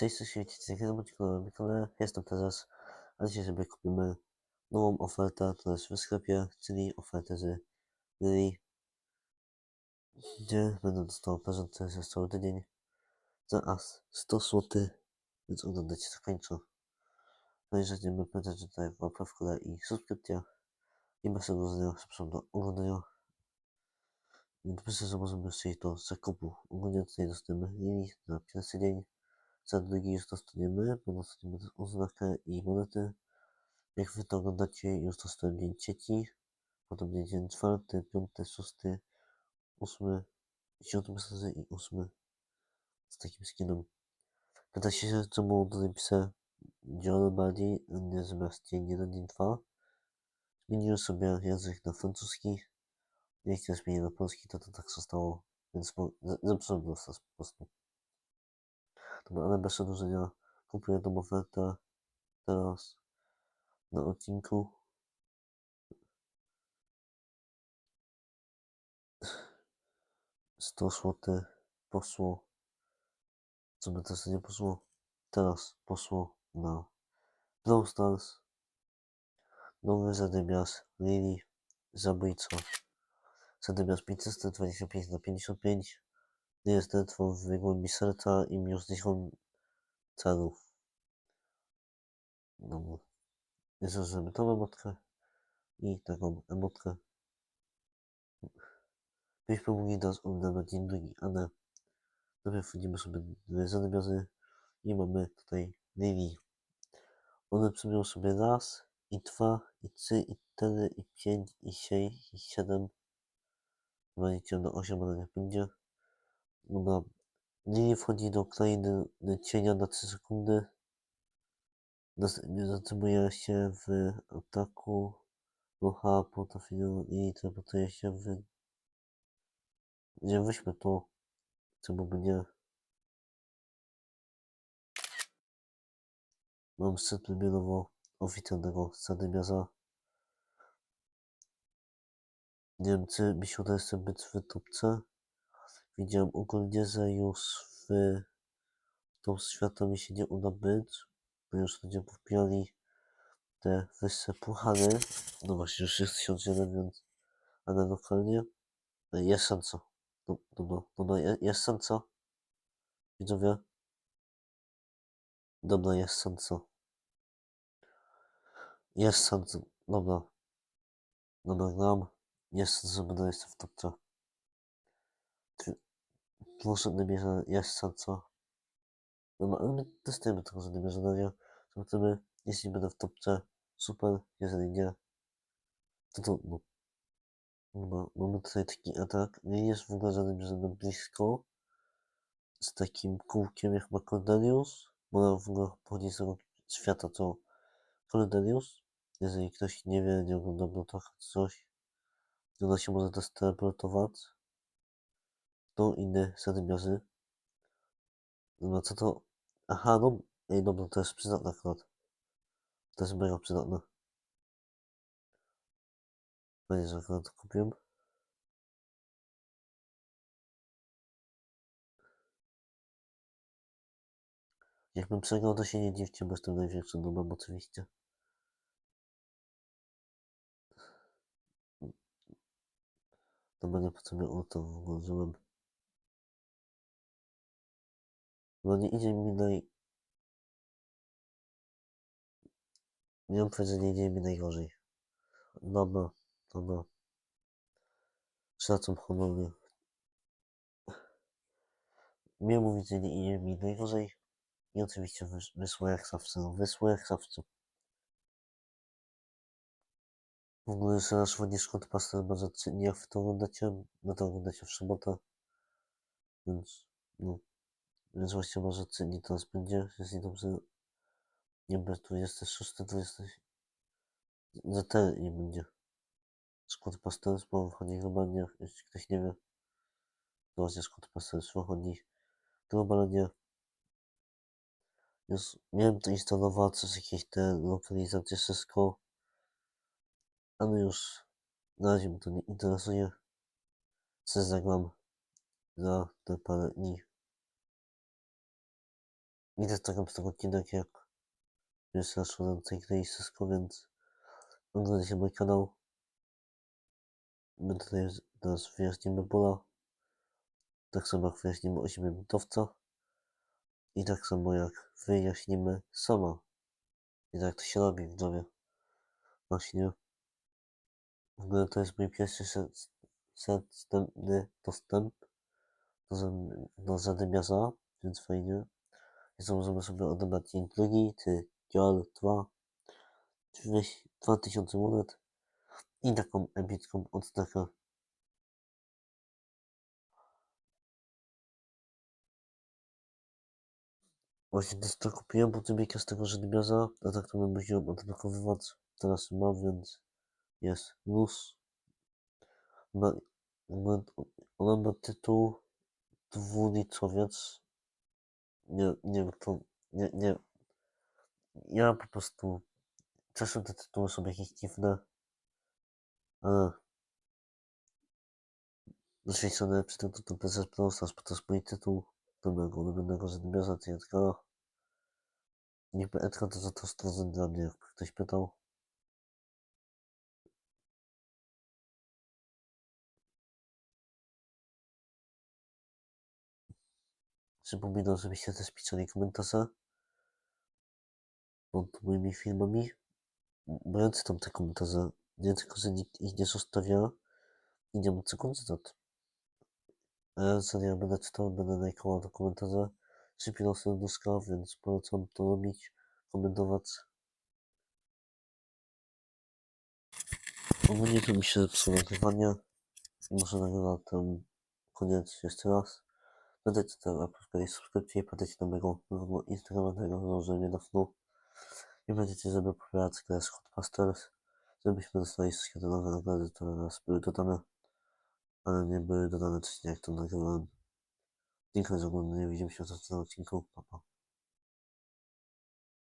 Cześć, cześć, witajcie, z Mikołaja, jestem teraz, a dzisiaj sobie kupimy nową ofertę, która jest w sklepie, czyli ofertę z Lily, gdzie będę dostał prezenty za cały tydzień za aż 100 zł, więc oglądajcie do końca. No i jeżeli nie pamiętajcie tutaj łapka w górę i subskrypcja. I bez oglądania, zapraszam do oglądania. Więc myślę, że możemy przejść do zakupu. Ogólnie tutaj dostaniemy Lily na pierwszy dzień. Drugi już dostaniemy, bo dostaniemy oznakę i monety. Jak wy to oglądacie, już dostałem dzień trzeci, potem dzień czwarty, piąty, szósty, ósmy, siódmy sezon i ósmy z takim skinem. Pyta się, czemu tutaj piszę dzień bardziej, nie zamiast dzień jeden, dzień dwa. Zmieniłem sobie język na francuski. Jak ja zmienię na polski, to to tak zostało, więc zepsułem po prostu. Dobra, ale bez przedłużenia kupuję tą ofertę teraz na odcinku. Sto zł poszło. Co by teraz nie poszło? Teraz poszło na Brawl Stars. Nowy zadymiarz Lily Zabójca. Zadymiarz 525 na 55. Nie jest drętwą w głębi serca i zniszczą celów. No, Zauważymy tą emotkę i taką emotkę. Byśmy mogli dać oddać dzień drugi, ale najpierw wchodzimy sobie dwie zadymiarzy i mamy tutaj Lily. One przyjmują sobie raz, i dwa, i trzy, i cztery, i pięć, i sześć, i siedem. Zwalicie do osiem, ale nie będzie. Dobra. Lily wchodzi do krainy cienia na 3 sekundy. Następnie zatrzymuje się w ataku. Rucha potrafił i teleportuje się w... Nie weźmy to. Czemu by nie? Mam set premierowo oficjalnego zadymiarza. Nie wiem, czy mi się uda jeszcze być w topce. Wiedziałem ogólnie, że już w tą świata mi się nie uda być, bo już ludzie popijali te wyższe puchary. No właśnie, już jest 1001, więc ale lokalnie. No jest szansa. No, no, no, no, no jest szansa. Widzowie. Dobra, jest szansa. Jest szansa. Dobra. Dobra, gram. Jest szansa, będę jeszcze w top 3 dwuosobne bierze jaścaco. No, my testujemy tylko zadanie zadania. Zobaczymy, jeśli będę w topce, super, jeżeli nie, to trudno. No, no, mamy tutaj taki atak, nie jest w ogóle żadnym żadnym blisko. Z takim kółkiem jak ma Cordelius, bo w ogóle pochodzi z tego świata co Cordelius. Jeżeli ktoś nie wie, nie ogląda Blotocha coś, to ona się może też teleportować do innych zadymiarzy. No co to? Aha, no, ej, dobra, to jest przydatne akurat. To jest mega przydatne. Fajnie, że akurat to kupiłem. Jakbym przegrał, to się nie dziwcie, bo jestem największym nubem oczywiście. Dobra, nie po co mnie o to włożyłem. No nie idzie mi naj... Nie mam powiedzieć, że nie idzie mi najgorzej. Dobra, dobra. Szacun honoru. Miałem mówić, że nie idzie mi najgorzej. I oczywiście wys wysło jak zawsze, no wysło jak zawsze. W ogóle jeszcze nasz ładnie szkód pastor bardzo ceni, jak wy to oglądacie, no to oglądacie w sobotę. Więc, no. Więc właśnie może ceni teraz będzie, jeśli dobrze nie będzie 26, 20 za te nie będzie. Skład Pastels, bo wychodzi globalnie, jeśli ktoś nie wie, to właśnie Skład Pastels wychodzi globalnie. Już miałem to instalować, z jakieś te lokalizacje, wszystko, ale już na razie mnie to nie interesuje. Co zagram za te parę dni. Idę taką odcinek jak jest naszło na tej wszystko, więc oglądajcie mój kanał. My tutaj teraz wyjaśnimy Bola. Tak samo jak wyjaśnimy 8 minutowca. I tak samo jak wyjaśnimy sama. I tak to się robi w głowie. Właśnie. W ogóle to jest mój pierwszy set- dostęp do, do Zadymiarza, więc fajnie. Więc sobie odebrać dzień drugi, ty Dial 2, 2000 monet i taką epicką odznakę. Właśnie też to kupiłem po z tego Zadymiarza, a tak to bym musiał odblokowywać. Teraz mam, więc jest luz. Ma, ma, ona ma tytuł dwulicowiec. Nie, nie wiem kto, nie, nie. Ja po prostu, czasem te tytuły są jakieś dziwne, ale zaświecone przy tym tytuł PZ Plus, bo to jest mój tytuł do mojego ulubionego Zadymiarza, ty Edgara. Niby Edgar to za to stworzony dla mnie, jakby ktoś pytał. Przypominam, żebyście też pisali komentarze pod moimi filmami. Bo ja czytam te komentarze, nie tylko, że nikt ich nie zostawia i nie ma co komentować. A ja serio będę czytał, będę lajkował te komentarze. Przypinał serduszka, więc polecam to robić, komentować. Ogólnie to mi się zepsuło nagrywanie. Muszę nagrywać ten koniec jeszcze raz. Będę czytał łapkę i subskrypcję mojego nowego instagramowego założenia na fnu. I będziecie, żeby popierać grę z Hotbusters, żebyśmy dostali wszystkie te nowe nagrody, które teraz były dodane, ale nie były dodane wcześniej jak to nagrywałem. Dziękuję za oglądanie, widzimy się w następnym odcinku, pa pa.